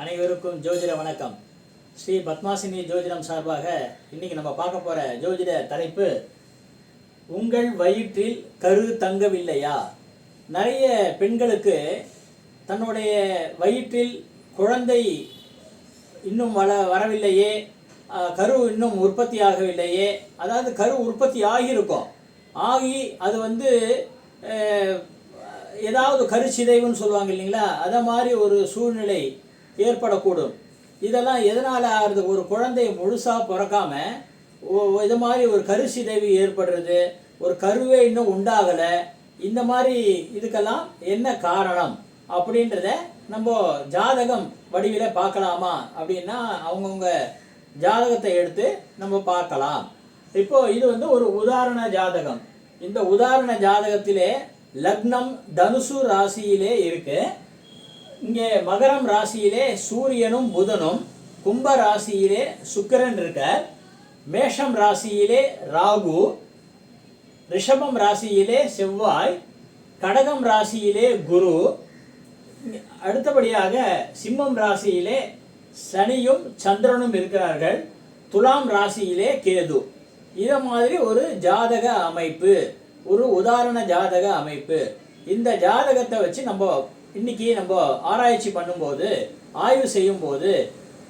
அனைவருக்கும் ஜோதிட வணக்கம். ஸ்ரீ பத்மாசினி ஜோதிடம் சார்பாக இன்னைக்கு நம்ம பார்க்க போற ஜோதிட தலைப்பு உங்கள் வயிற்றில் கரு தங்கவில்லையா? நிறைய பெண்களுக்கு தன்னுடைய வயிற்றில் குழந்தை இன்னும் வள வரவில்லையே கரு இன்னும் உற்பத்தி ஆகவில்லையே அதாவது கரு உற்பத்தி ஆகியிருக்கும். ஆகி அது வந்து ஏதாவது கருச்சிதைவுன்னு சொல்லுவாங்க இல்லைங்களா? அதை மாதிரி ஒரு சூழ்நிலை ஏற்படக்கூடும். இதெல்லாம் எதனால் ஆகுது ஒரு குழந்தை முழுசாக பிறக்காம ஓ- இது மாதிரி ஒரு கருச்சிதைவு ஏற்படுறது ஒரு கருவே இன்னும் உண்டாகலை இந்த மாதிரி இதுக்கெல்லாம் என்ன காரணம்? அப்படின்றத நம்ம ஜாதகம் வடிவில் பார்க்கலாமா? அப்படின்னா அவங்கவுங்க ஜாதகத்தை எடுத்து நம்ம பார்க்கலாம். இப்போது இது வந்து ஒரு உதாரண ஜாதகம். இந்த உதாரண ஜாதகத்திலே லக்னம் தனுசு ராசியிலே இருக்குது இங்கே மகரம் ராசியிலே சூரியனும் புதனும் கும்ப ராசியிலே சுக்கிரன் இருக்கார். மேஷம் ராசியிலே ராகு ரிஷபம் ராசியிலே செவ்வாய் கடகம் ராசியிலே குரு. அடுத்தபடியாக சிம்மம் ராசியிலே சனியும் சந்திரனும் இருக்கிறார்கள். துலாம் ராசியிலே கேது. இதை மாதிரி ஒரு ஜாதக அமைப்பு ஒரு உதாரண ஜாதக அமைப்பு. இந்த ஜாதகத்தை வச்சு நம்ம இன்னைக்கு நம்ம ஆராய்ச்சி பண்ணும்போது ஆய்வு செய்யும்போது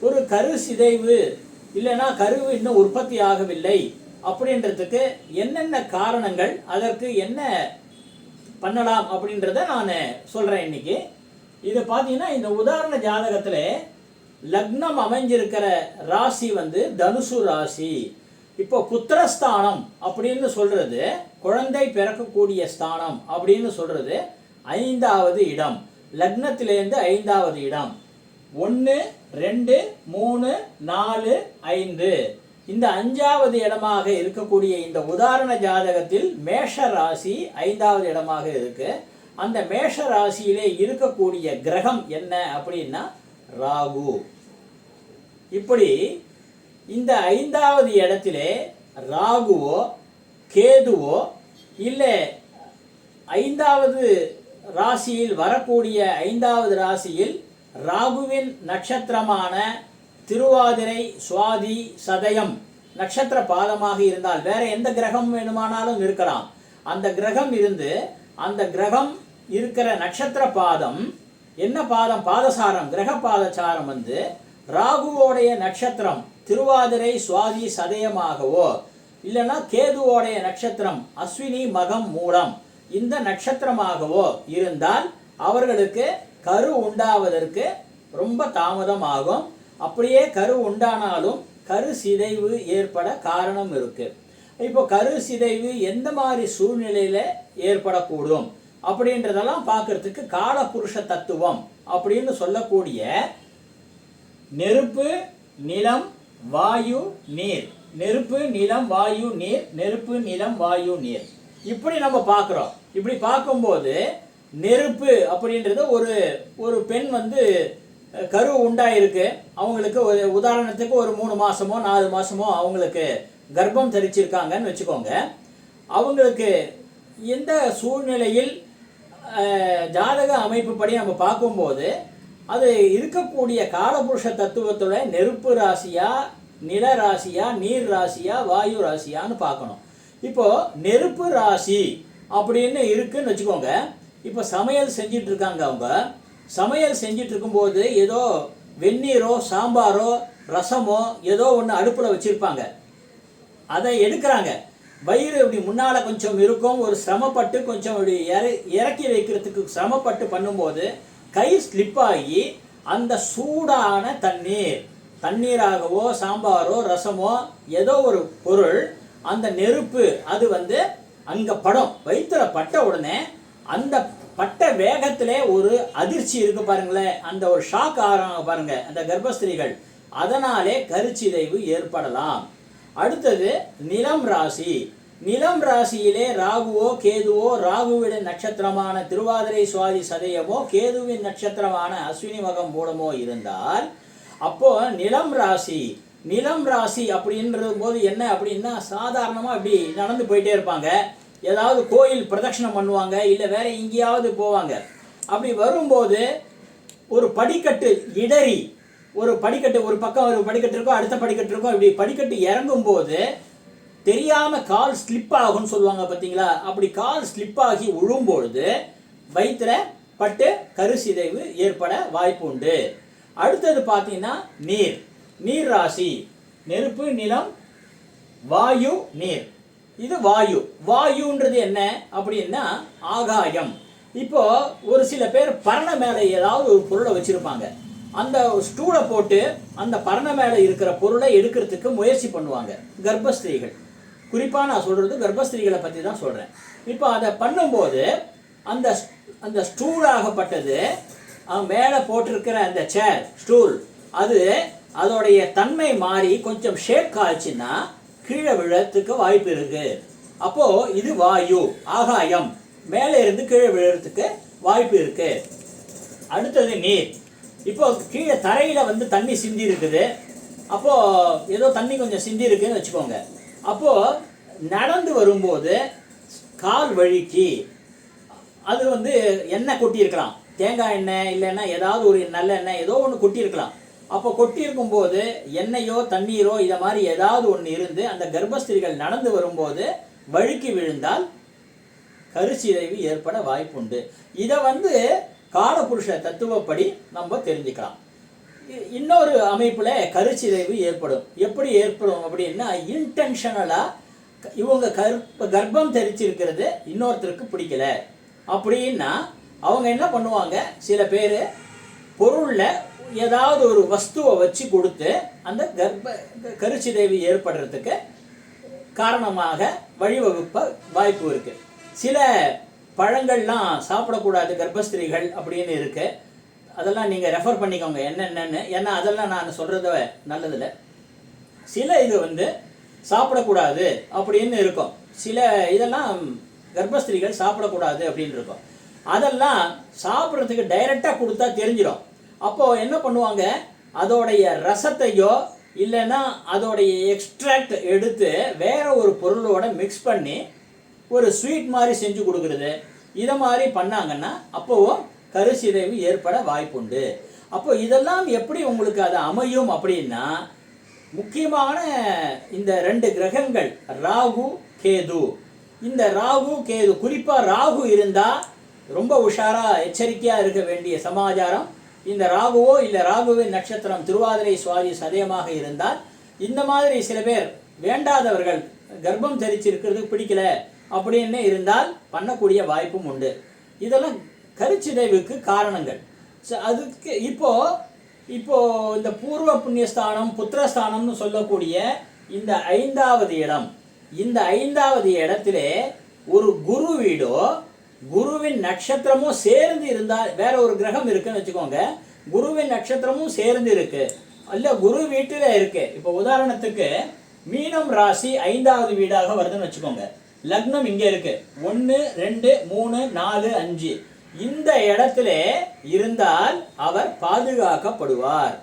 ஒரு கரு சிதைவு இல்லைன்னா கருவு இன்னும் உற்பத்தி ஆகவில்லை அப்படின்றதுக்கு என்னென்ன காரணங்கள் அதற்கு என்ன பண்ணலாம் அப்படின்றத நான் சொல்கிறேன் இன்னைக்கு. இது பார்த்தீங்கன்னா இந்த உதாரண ஜாதகத்தில் லக்னம் அமைஞ்சிருக்கிற ராசி வந்து தனுசு ராசி. இப்போ புத்திரஸ்தானம் அப்படின்னு சொல்றது குழந்தை பிறக்கக்கூடிய ஸ்தானம் அப்படின்னு சொல்றது ஐந்தாவது இடம். லக்னத்திலேருந்து ஐந்தாவது இடம். ஒன்று ரெண்டு மூணு நாலு ஐந்து. இந்த அஞ்சாவது இடமாக இருக்கக்கூடிய இந்த உதாரண ஜாதகத்தில் மேஷ ராசி ஐந்தாவது இடமாக இருக்கு. அந்த மேஷ ராசியிலே இருக்கக்கூடிய கிரகம் என்ன அப்படின்னா ராகு. இப்படி இந்த ஐந்தாவது இடத்திலே ராகுவோ கேதுவோ இல்லை ஐந்தாவது ராசியில் வரக்கூடிய ஐந்தாவது ராசியில் ராகுவின் நட்சத்திரமான திருவாதிரை சுவாதி சதயம் நட்சத்திர பாதமாக இருந்தால் வேற எந்த கிரகம் வேணுமானாலும் இருக்கலாம். அந்த கிரகம் இருந்து அந்த கிரகம் இருக்கிற நட்சத்திர பாதம் என்ன பாதம்? பாதசாரம் கிரக பாதசாரம் வந்து ராகுவோடைய நட்சத்திரம் திருவாதிரை சுவாதி சதயமாகவோ இல்லைன்னா கேதுவோடைய நட்சத்திரம் அஸ்வினி மகம் மூலம். இந்த நட்சத்திரமாகவோ இருந்தால் அவர்களுக்கு கரு உண்டாவதற்கு ரொம்ப தாமதமாகும். அப்படியே கரு உண்டானாலும் கரு சிதைவு ஏற்பட காரணம் இருக்கு. இப்போ கரு சிதைவு எந்த மாதிரி சூழ்நிலையில ஏற்படக்கூடும்? அப்படின்றதெல்லாம் பார்க்கறதுக்கு காலபுருஷ தத்துவம் அப்படின்னு சொல்லக்கூடிய நெருப்பு நிலம் வாயு நீர். நெருப்பு நிலம் வாயு நீர். நெருப்பு நிலம் வாயு நீர். இப்படி நம்ம பார்க்குறோம். இப்படி பார்க்கும்போது நெருப்பு அப்படின்றது ஒரு ஒரு பெண் வந்து கரு உண்டாயிருக்கு. அவங்களுக்கு ஒரு உதாரணத்துக்கு ஒரு மூணு மாதமோ நாலு மாதமோ அவங்களுக்கு கர்ப்பம் தரிச்சிருக்காங்கன்னு வச்சுக்கோங்க. அவங்களுக்கு எந்த சூழ்நிலையில் ஜாதக ஜாதக அமைப்புப்படி நம்ம பார்க்கும்போது அது இருக்கக்கூடிய காலபுருஷ தத்துவத்தோட நெருப்பு ராசியா நில ராசியா நீர் ராசியா வாயு ராசியான்னு பார்க்கணும். இப்போ நெருப்பு ராசி அப்படின்னு இருக்குன்னு வச்சுக்கோங்க. இப்போ சமையல் செஞ்சிட்டு இருக்காங்க அவங்க. சமையல் செஞ்சிட்டு இருக்கும்போது ஏதோ வெந்நீரோ சாம்பாரோ ரசமோ ஏதோ ஒன்று அடுப்பில் வச்சுருப்பாங்க. அதை எடுக்கிறாங்க. வயிறு இப்படி முன்னால் கொஞ்சம் இருக்கும். ஒரு சிரமப்பட்டு கொஞ்சம் இப்படி இற- இறக்கி வைக்கிறதுக்கு சிரமப்பட்டு பண்ணும்போது கை ஸ்லிப் ஆகி அந்த சூடான தண்ணீர் தண்ணீராகவோ சாம்பாரோ ரசமோ ஏதோ ஒரு பொருள் அந்த நெருப்பு அது வந்து அங்க படம் வைத்திர பட்ட உடனே அந்த பட்ட வேகத்திலே ஒரு அதிர்ச்சி இருக்கு பாருங்களேன். அந்த ஒரு ஷாக் ஆகிறாங்க பாருங்க அந்த கர்ப்பஸ்திரீகள். அதனாலே கருச்சிதைவு ஏற்படலாம். அடுத்தது நிலம் ராசி. நிலம் ராசியிலே ராகுவோ கேதுவோ ராகுவின் நட்சத்திரமான திருவாதிரை சுவாதி சதயமோ கேதுவின் நட்சத்திரமான அஸ்வினி மகம் மூலமோ இருந்தால் அப்போ நிலம் ராசி நிலம் ராசி அப்படின்றது போது என்ன அப்படின்னா சாதாரணமாக இப்படி நடந்து போயிட்டே இருப்பாங்க. ஏதாவது கோயில் பிரதட்சணம் பண்ணுவாங்க இல்லை வேற எங்கேயாவது போவாங்க. அப்படி வரும்போது ஒரு படிக்கட்டு இடறி ஒரு படிக்கட்டு ஒரு பக்கம் ஒரு படிக்கட்டு இருக்கும் அடுத்த படிக்கட்டு இருக்கும் இப்படி படிக்கட்டு இறங்கும் போது தெரியாமல் கால் ஸ்லிப் ஆகும்னு சொல்லுவாங்க பார்த்தீங்களா அப்படி கால் ஸ்லிப் ஆகி விழும்பொழுது வயிற்றுல பட்டு கருசிதைவு ஏற்பட வாய்ப்பு உண்டு அடுத்தது பார்த்தீங்கன்னா நீர். நீர் ராசி நெருப்பு நிலம் வாயு நீர். இது வாயு. வாயுன்றது என்ன அப்படின்னா ஆகாயம். இப்போ ஒரு சில பேர் பரண மேலே ஏதாவது ஒரு பொருளை வச்சிருப்பாங்க. அந்த ஸ்டூலை போட்டு அந்த பரண மேலே இருக்கிற பொருளை எடுக்கிறதுக்கு முயற்சி பண்ணுவாங்க. கர்ப்பஸ்திரீகள். குறிப்பாக நான் சொல்கிறது கர்ப்பஸ்திரீகளை பற்றி தான் சொல்கிறேன் இப்போ அதை பண்ணும்போது அந்த அந்த ஸ்டூலாகப்பட்டது மேலே போட்டிருக்கிற அந்த சேர் ஸ்டூல் அது அதோடைய தன்மை மாறி கொஞ்சம் ஷேக் ஆச்சுன்னா கீழே விழத்துக்கு வாய்ப்பு இருக்கு. அப்போ இது வாயு ஆகாயம். மேலே இருந்து கீழே விழறதுக்கு வாய்ப்பு இருக்கு. அடுத்தது நீர். இப்போ கீழே தரையில வந்து தண்ணி சிந்தி இருக்குது. அப்போ ஏதோ தண்ணி கொஞ்சம் சிந்தி இருக்குன்னு வச்சுக்கோங்க. அப்போ நடந்து வரும்போது கால் வழுக்கி அது வந்து எண்ணெய் கொட்டியிருக்கலாம். தேங்காய் எண்ணெய் இல்லைன்னா ஏதாவது ஒரு நல்ல எண்ணெய் ஏதோ ஒன்று கொட்டியிருக்கலாம். அப்போ கொட்டி போது எண்ணெயோ தண்ணீரோ இதை மாதிரி ஏதாவது ஒன்று இருந்து அந்த கர்ப்பஸ்திரிகள் நடந்து வரும்போது வழுக்கி விழுந்தால் கருச்சிதைவு ஏற்பட வாய்ப்புண்டு. இதை வந்து காலபுருஷ தத்துவப்படி நம்ம தெரிஞ்சுக்கலாம். இ- இன்னொரு அமைப்பில் கருச்சிதைவு ஏற்படும். எப்படி ஏற்படும் அப்படின்னா இன்டென்ஷனலாக இவங்க கற்ப கர்ப்பம் தெரிச்சிருக்கிறது இன்னொருத்தருக்கு பிடிக்கல. அப்படின்னா அவங்க என்ன பண்ணுவாங்க? சில பேர் பொருளில் ஏதாவது ஒரு வஸ்துவை வச்சு கொடுத்து அந்த கர்ப்ப கருச்சிதைவு ஏற்படுறதுக்கு காரணமாக வழிவகுப்ப வாய்ப்பு இருக்கு. சில பழங்கள்லாம் சாப்பிடக்கூடாது கர்ப்பஸ்திரீகள் அப்படின்னு இருக்கு. அதெல்லாம் நீங்கள் ரெஃபர் பண்ணிக்கோங்க என்னென்னு ஏன்னா அதெல்லாம் நான் சொல்கிறத நல்லதில்லை. சில இது வந்து சாப்பிடக்கூடாது அப்படின்னு இருக்கும். சில இதெல்லாம் கர்ப்பஸ்திரீகள் சாப்பிடக்கூடாது அப்படின்னு இருக்கும். அதெல்லாம் சாப்பிட்றதுக்கு டைரெக்டாக கொடுத்தா தெரிஞ்சிடும். அப்போது என்ன பண்ணுவாங்க? அதோடைய ரசத்தையோ இல்லைன்னா அதோடைய எக்ஸ்ட்ராக்ட் எடுத்து வேற ஒரு பொருளோட மிக்ஸ் பண்ணி ஒரு ஸ்வீட் மாதிரி செஞ்சு கொடுக்குறது. இதை மாதிரி பண்ணாங்கன்னா அப்போவும் கருசிதைவு ஏற்பட வாய்ப்புண்டு. அப்போ இதெல்லாம் எப்படி உங்களுக்கு அது அமையும் அப்படின்னா முக்கியமான இந்த ரெண்டு கிரகங்கள் ராகு கேது. இந்த ராகு கேது குறிப்பாக ராகு இருந்தால் ரொம்ப உஷாராக எச்சரிக்கையாக இருக்க வேண்டிய சமாச்சாரம் இந்த ராகுவோ இல்லை ராகுவின் நட்சத்திரம் திருவாதிரை சுவாதி சதயமாக இருந்தால் இந்த மாதிரி சில பேர் வேண்டாதவர்கள் கர்ப்பம் தரிச்சிருக்கிறது பிடிக்கல அப்படின்னு இருந்தால் பண்ணக்கூடிய வாய்ப்பும் உண்டு. இதெல்லாம் கருச்சிதைவுக்கு காரணங்கள். ஸோ அதுக்கு இப்போ இப்போ இந்த பூர்வ புண்ணியஸ்தானம் புத்திரஸ்தானம்னு சொல்லக்கூடிய இந்த ஐந்தாவது இடம் இந்த ஐந்தாவது இடத்திலே ஒரு குரு வீடோ குருவின் நட்சத்திரமும் சேர்ந்து இருந்தால் வேற ஒரு கிரகம் இருக்குன்னு வச்சுக்கோங்க. குருவின் நட்சத்திரமும் சேர்ந்து இருக்கு. அல்ல குரு வீட்டில் இருக்கு. இப்போ உதாரணத்துக்கு மீனம் ராசி ஐந்தாவது வீடாக வருதுன்னு வச்சுக்கோங்க. லக்னம் இங்க இருக்கு. ஒன்று ரெண்டு மூணு நாலு அஞ்சு. இந்த இடத்துல இருந்தால் அவர் பாதுகாக்கப்படுவார்.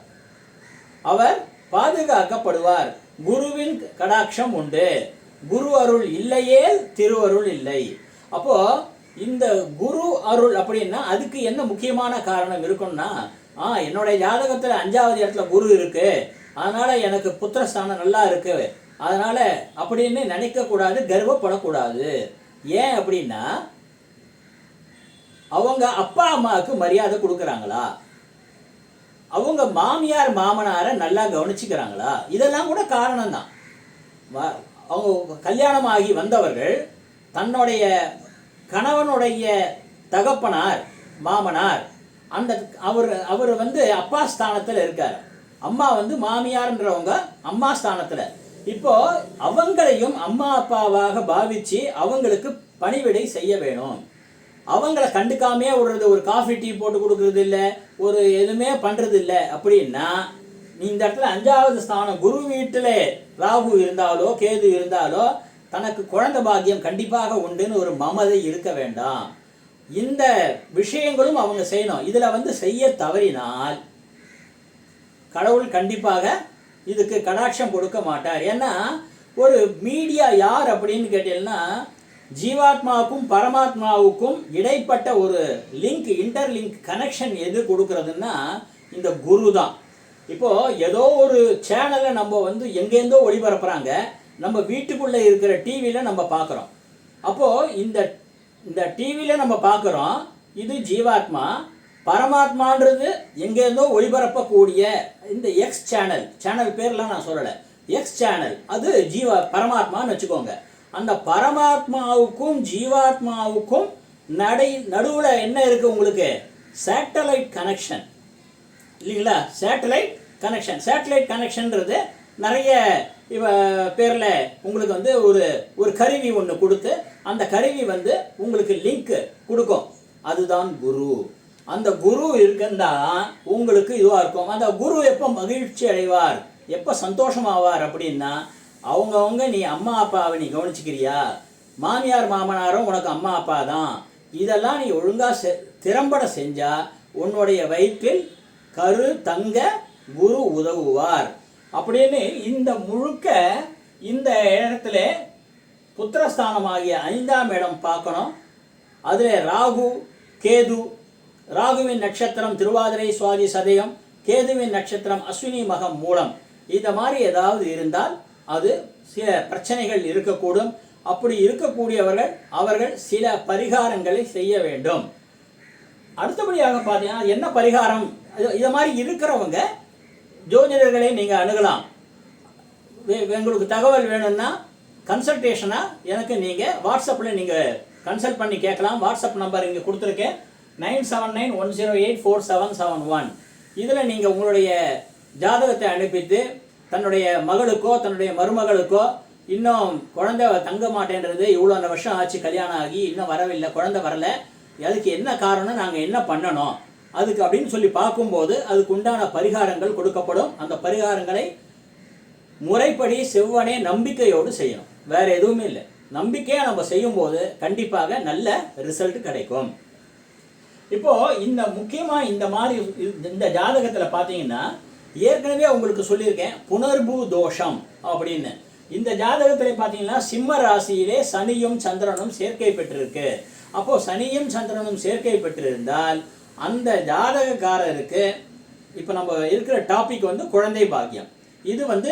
அவர் பாதுகாக்கப்படுவார். குருவின் கடாட்சம் உண்டு. குரு அருள் இல்லையே திருவருள் இல்லை. அப்போ இந்த குரு அருள் அப்படின்னா அதுக்கு என்ன முக்கியமான காரணம் இருக்கும்னா ஆ என்னுடைய ஜாதகத்தில் அஞ்சாவது இடத்துல குரு இருக்கு. அதனால எனக்கு புத்திரஸ்தானம் நல்லா இருக்கு. அதனால அப்படின்னு நினைக்கக்கூடாது கர்வப்படக்கூடாது. ஏன் அப்படின்னா அவங்க அப்பா அம்மாவுக்கு மரியாதை கொடுக்குறாங்களா? அவங்க மாமியார் மாமனாரை நல்லா கவனிச்சுக்கிறாங்களா? இதெல்லாம் கூட காரணம் தான் அவங்க கல்யாணம் ஆகி வந்தவர்கள் தன்னுடைய கணவனுடைய தகப்பனார் மாமனார் அந்த அவர் அவர் வந்து அப்பா ஸ்தானத்தில் இருக்கார். அம்மா வந்து மாமியார்ன்றவங்க அம்மா ஸ்தானத்தில். இப்போ அவங்களையும் அம்மா அப்பாவாக பாவிச்சு அவங்களுக்கு பணிவிடை செய்ய வேணும். அவங்கள கண்டுக்காமையே விடுறது ஒரு காஃபி டீ போட்டு கொடுக்கறது இல்லை ஒரு எதுவுமே பண்ணுறது இல்லை அப்படின்னா நீ இந்த இடத்துல அஞ்சாவது ஸ்தானம் குரு வீட்டில் ராகு இருந்தாலோ கேது இருந்தாலோ தனக்கு குழந்தை பாக்கியம் கண்டிப்பாக உண்டுன்னு ஒரு மமதை இருக்க வேண்டாம். இந்த விஷயங்களும் அவங்க செய்யணும். இதில் வந்து செய்ய தவறினால் கடவுள் கண்டிப்பாக இதுக்கு கடாட்சம் கொடுக்க மாட்டார். ஏன்னா ஒரு மீடியா யார் அப்படின்னு கேட்டீங்கன்னா ஜீவாத்மாவுக்கும் பரமாத்மாவுக்கும் இடைப்பட்ட ஒரு லிங்க் இன்டர்லிங்க் கனெக்ஷன் எது கொடுக்கறதுன்னா இந்த குரு தான் இப்போது ஏதோ ஒரு சேனலை நம்ம வந்து எங்கேருந்தோ ஒளிபரப்புகிறாங்க நம்ம வீட்டுக்குள்ளே இருக்கிற டிவியில் நம்ம பார்க்குறோம் அப்போது இந்த இந்த டிவியில் நம்ம பார்க்குறோம் இது ஜீவாத்மா பரமாத்மான்றது எங்கேருந்தோ ஒளிபரப்பக்கூடிய இந்த எக்ஸ் சேனல் சேனல் பேர்லாம் நான் சொல்லலை. எக்ஸ் சேனல் அது ஜீவா பரமாத்மான்னு வச்சுக்கோங்க. அந்த பரமாத்மாவுக்கும் ஜீவாத்மாவுக்கும் நடை நடுவில் என்ன இருக்குது உங்களுக்கு? சேட்டலைட் கனெக்ஷன் இல்லைங்களா? சேட்டலைட் கனெக்ஷன் சேட்டலைட் கனெக்ஷன்ன்றது நிறைய இவ பேரில் உங்களுக்கு வந்து ஒரு ஒரு கருவி ஒன்று கொடுத்து அந்த கருவி வந்து உங்களுக்கு லிங்க் கொடுக்கும். அதுதான் குரு. அந்த குரு இருக்குன்னா உங்களுக்கு இதுவாக இருக்கும். அந்த குரு எப்போ மகிழ்ச்சி அடைவார் எப்போ சந்தோஷமாவார் அப்படின்னா அவங்கவுங்க நீ அம்மா அப்பாவை நீ கவனிச்சுக்கிறியா? மாமியார் மாமனாரும் உனக்கு அம்மா அப்பா தான். இதெல்லாம் நீ ஒழுங்காக செ திறம்பட செஞ்சால் உன்னுடைய வயிற்றில் கரு தங்க குரு உதவுவார். அப்படின்னு இந்த முழுக்க இந்த இடத்துல புத்திரஸ்தானமாகிய ஐந்தாம் இடம் பார்க்கணும். அதில் ராகு கேது ராகுவின் நட்சத்திரம் திருவாதிரை சுவாதி சதயம் கேதுவின் நட்சத்திரம் அஸ்வினி மகம் மூலம். இந்த மாதிரி ஏதாவது இருந்தால் அது சில பிரச்சனைகள் இருக்கக்கூடும். அப்படி இருக்கக்கூடியவர்கள் அவர்கள் சில பரிகாரங்களை செய்ய வேண்டும். அடுத்தபடியாக பார்த்தீங்கன்னா என்ன பரிகாரம்? இது- இதை மாதிரி இருக்கிறவங்க ஜோதிடர்களை நீங்கள் அணுகலாம். எங்களுக்கு தகவல் வேணும்னா கன்சல்டேஷனாக எனக்கு நீங்கள் வாட்ஸ்அப்பில் நீங்கள் கன்சல்ட் பண்ணி கேட்கலாம். வாட்ஸ்அப் நம்பர் இங்கே கொடுத்துருக்கேன். Nine seven nine one zero eight four seven seven one. இதில் நீங்கள் உங்களுடைய ஜாதகத்தை அனுப்பித்து தன்னுடைய மகளுக்கோ தன்னுடைய மருமகளுக்கோ இன்னும் குழந்தை தங்க மாட்டேன்றது இவ்வளோ வருஷம் ஆச்சு கல்யாணம் ஆகி இன்னும் வரவில்லை குழந்தை வரல அதுக்கு என்ன காரணம் நாங்கள் என்ன பண்ணணும்? அதுக்கு அப்படின்னு சொல்லி பார்க்கும்போது அதுக்கு உண்டான பரிகாரங்கள் கொடுக்கப்படும். அந்த பரிகாரங்களை முறைப்படி செவ்வனே நம்பிக்கையோடு செய்யணும். வேற எதுவுமே இல்லை. நம்பிக்கையை நம்ம செய்யும்போது கண்டிப்பாக நல்ல ரிசல்ட் கிடைக்கும். இப்போ இந்த முக்கியமாக இந்த மாதிரி இந்த- ஜாதகத்தில் பார்த்தீங்கன்னா ஏற்கனவே உங்களுக்கு சொல்லியிருக்கேன் புனர்பூ தோஷம் அப்படின்னு. இந்த ஜாதகத்தில் பார்த்தீங்கன்னா சிம்ம ராசியிலே சனியும் சந்திரனும் சேர்க்கை பெற்றிருக்கு. அப்போ சனியும் சந்திரனும் சேர்க்கை பெற்றிருந்தால் அந்த ஜாதகக்காரருக்கு இப்போ நம்ம இருக்கிற டாபிக் வந்து குழந்தை பாக்கியம். இது வந்து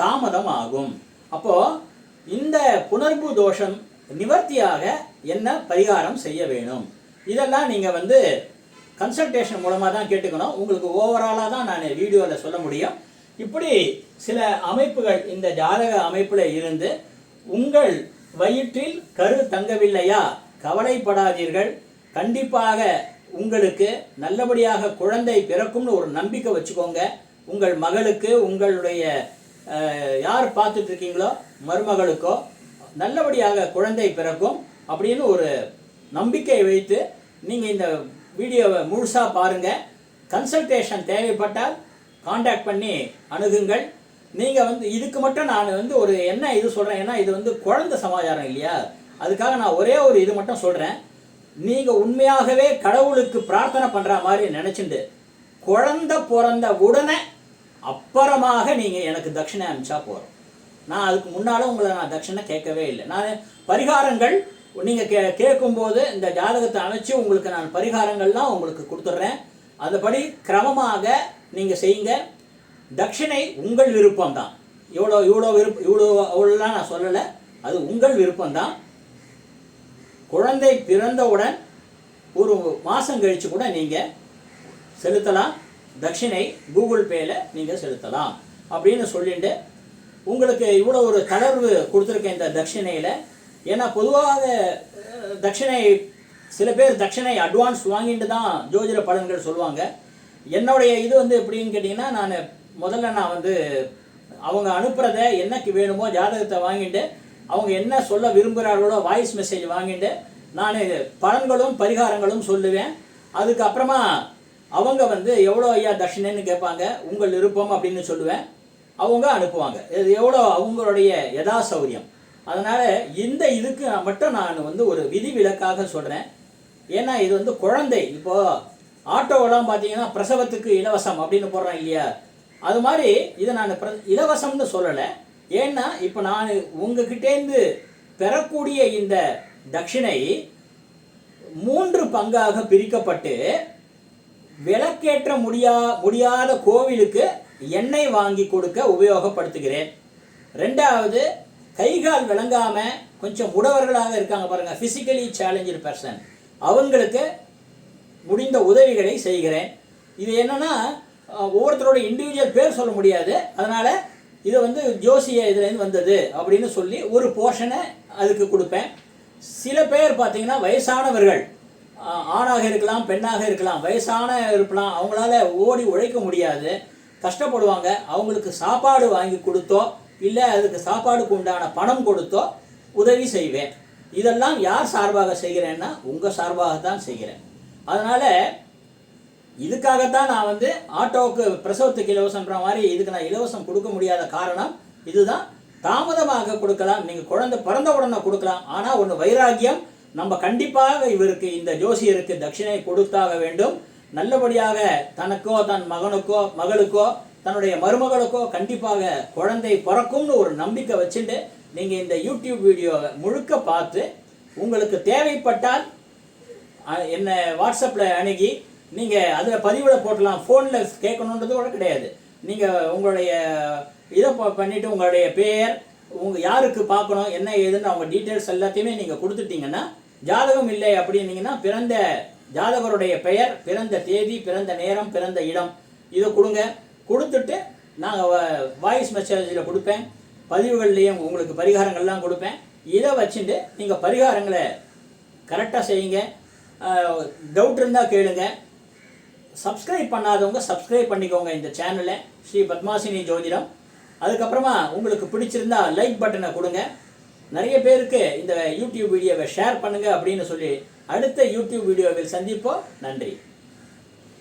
தாமதம் ஆகும் அப்போது இந்த புனர்பு தோஷம் நிவர்த்தியாக என்ன பரிகாரம் செய்ய வேணும்? இதெல்லாம் நீங்கள் வந்து கன்சல்டேஷன் மூலமாக தான் கேட்டுக்கணும். உங்களுக்கு ஓவராலாக தான் நான் வீடியோவில் சொல்ல முடியும். இப்படி சில அமைப்புகள் இந்த ஜாதக அமைப்பில் இருந்து உங்கள் வயிற்றில் கரு தங்கவில்லையா? கவலைப்படாதீர்கள். கண்டிப்பாக உங்களுக்கு நல்லபடியாக குழந்தை பிறக்கும்னு ஒரு நம்பிக்கை வச்சுக்கோங்க. உங்கள் மகளுக்கு உங்களுடைய யார் பார்த்துட்டு இருக்கீங்களோ மருமகளுக்கோ நல்லபடியாக குழந்தை பிறக்கும் அப்படின்னு ஒரு நம்பிக்கை வைத்து நீங்கள் இந்த வீடியோவை முழுசாக பாருங்கள் கன்சல்டேஷன் தேவைப்பட்டால் காண்டாக்ட் பண்ணி அணுகுங்கள். நீங்கள் வந்து இதுக்கு மட்டும் நான் வந்து ஒரு என்ன இது சொல்கிறேன் ஏன்னா இது வந்து குழந்தை சமாச்சாரம் இல்லையா? அதுக்காக நான் ஒரே ஒரு இது மட்டும் சொல்கிறேன் நீங்கள் உண்மையாகவே கடவுளுக்கு பிரார்த்தனை பண்ணுற மாதிரி நினச்சிண்டு குழந்த பிறந்த உடனே அப்புறமாக நீங்கள் எனக்கு தட்சிணை அனுப்பிச்சா போகிறோம் நான் அதுக்கு முன்னால் உங்களை நான் தட்சிணை கேட்கவே இல்லை. நான் பரிகாரங்கள் நீங்கள் கே கேட்கும்போது இந்த ஜாதகத்தை அமைச்சு உங்களுக்கு நான் பரிகாரங்கள்லாம் உங்களுக்கு கொடுத்துட்றேன். அதுபடி கிரமமாக நீங்கள் செய்யுங்க. தட்சிணை உங்கள் விருப்பம் தான் இவ்வளோ இவ்வளோ விருப்பம் இவ்வளோ அவ்வளோலாம் நான் சொல்லலை. அது உங்கள் விருப்பம்தான். குழந்தை பிறந்தவுடன் ஒரு மாதம் கழித்து கூட நீங்கள் செலுத்தலாம். தட்சிணை கூகுள் பேயில் நீங்கள் செலுத்தலாம். அப்படின்னு சொல்லிட்டு உங்களுக்கு இவ்வளோ ஒரு தளர்வு கொடுத்துருக்கேன் இந்த தட்சிணையில். ஏன்னா பொதுவாக தட்சிணை சில பேர் தட்சிணை அட்வான்ஸ் வாங்கிட்டு தான் ஜோதிட பலன்கள் சொல்லுவாங்க. என்னுடைய இது வந்து எப்படின்னு கேட்டிங்கன்னா நான் முதல்ல நான் வந்து அவங்க அனுப்புகிறத என்னக்கு வேணுமோ ஜாதகத்தை வாங்கிட்டு அவங்க என்ன சொல்ல விரும்புகிறார்களோ வாய்ஸ் மெசேஜ் வாங்கிட்டு நான் பலன்களும் பரிகாரங்களும் சொல்லுவேன். அதுக்கப்புறமா அவங்க வந்து எவ்வளோ ஐயா தட்சிணைன்னு கேட்பாங்க உங்கள் விருப்பம் அப்படின்னு சொல்லுவேன். அவங்க அனுப்புவாங்க. இது எவ்வளோ அவங்களுடைய யதா சௌரியம் அதனால் இந்த இதுக்கு மட்டும் நான் வந்து ஒரு விதி விலக்காக சொல்கிறேன் ஏன்னா இது வந்து குழந்தை. இப்போது ஆட்டோவெல்லாம் பார்த்தீங்கன்னா பிரசவத்துக்கு இலவசம் அப்படின்னு போடுறேன் இல்லையா? அது மாதிரி இதை நான் பிர இலவசம்னு சொல்லலை. ஏன்னா இப்போ நான் உங்ககிட்டேருந்து பெறக்கூடிய இந்த தட்சிணை மூன்று பங்காக பிரிக்கப்பட்டு விளக்கேற்ற முடியா முடியாத கோவிலுக்கு எண்ணெய் வாங்கி கொடுக்க உபயோகப்படுத்துகிறேன். ரெண்டாவது கை கால் கொஞ்சம் உடவர்களாக இருக்காங்க பாருங்கள் ஃபிசிக்கலி சேலஞ்சு பர்சன் அவங்களுக்கு முடிந்த உதவிகளை செய்கிறேன். இது என்னென்னா ஒவ்வொருத்தரோட இண்டிவிஜுவல் பேர் சொல்ல முடியாது. அதனால் இது வந்து ஜோசிய இதுலேருந்து வந்தது அப்படின்னு சொல்லி ஒரு போர்ஷனை அதுக்கு கொடுப்பேன். சில பேர் பார்த்தீங்கன்னா வயசானவர்கள் ஆணாக இருக்கலாம் பெண்ணாக இருக்கலாம் வயசான இருக்கலாம் அவங்களால ஓடி உழைக்க முடியாது. கஷ்டப்படுவாங்க. அவங்களுக்கு சாப்பாடு வாங்கி கொடுத்தோ இல்லை அதுக்கு சாப்பாடுக்கு உண்டான பணம் கொடுத்தோ உதவி செய்வேன். இதெல்லாம் யார் சார்பாக செய்கிறேன்னா உங்கள் சார்பாக தான் செய்கிறேன். அதனால் இதுக்காகத்தான் நான் வந்து ஆட்டோவுக்கு பிரசவத்துக்கு இலவசம்ன்ற மாதிரி இதுக்கு நான் இலவசம் கொடுக்க முடியாத காரணம் இதுதான். தாமதமாக கொடுக்கலாம் நீங்கள் குழந்தை பிறந்த உடனே கொடுக்கலாம். ஆனால் ஒன்று வைராக்கியம் நம்ம கண்டிப்பாக இவருக்கு இந்த ஜோசியருக்கு தட்சிணை கொடுத்தாக வேண்டும். நல்லபடியாக தனக்கோ தன் மகனுக்கோ மகளுக்கோ தன்னுடைய மருமகளுக்கோ கண்டிப்பாக குழந்தை பிறக்கும்னு ஒரு நம்பிக்கை வச்சுட்டு நீங்கள் இந்த யூடியூப் வீடியோவை முழுக்க பார்த்து உங்களுக்கு தேவைப்பட்டால் என்னை வாட்ஸ்அப்பில் அணுகி நீங்கள் அதில் பதிவில் போட்டலாம். ஃபோனில் கேட்கணுன்றது கூட கிடையாது. நீங்கள் உங்களுடைய இதை பண்ணிவிட்டு உங்களுடைய பெயர் உங்கள் யாருக்கு பார்க்கணும் என்ன ஏதுன்னு அவங்க டீட்டெயில்ஸ் எல்லாத்தையுமே நீங்கள் கொடுத்துட்டீங்கன்னா ஜாதகம் இல்லை அப்படின்னீங்கன்னா பிறந்த ஜாதகருடைய பெயர் பிறந்த தேதி பிறந்த நேரம் பிறந்த இடம் இதை கொடுங்க. கொடுத்துட்டு நாங்கள் வாய்ஸ் மெசேஜில் கொடுப்பேன். பதிவுகள்லேயும் உங்களுக்கு பரிகாரங்கள்லாம் கொடுப்பேன். இதை வச்சுட்டு நீங்கள் பரிகாரங்களை கரெக்டாக செய்யுங்க. டவுட் இருந்தால் கேளுங்கள் சப்ஸ்கிரைப் பண்ணாதவங்க சப்ஸ்கிரைப் பண்ணிக்கோங்க இந்த சேனலை ஸ்ரீ பத்மாசினி ஜோதிடம். அதுக்கப்புறமா உங்களுக்கு பிடிச்சிருந்தா லைக் பட்டனை கொடுங்க. நிறைய பேருக்கு இந்த யூடியூப் வீடியோவை ஷேர் பண்ணுங்கள் அப்படின்னு சொல்லி அடுத்த யூடியூப் வீடியோவில் சந்திப்போம். நன்றி.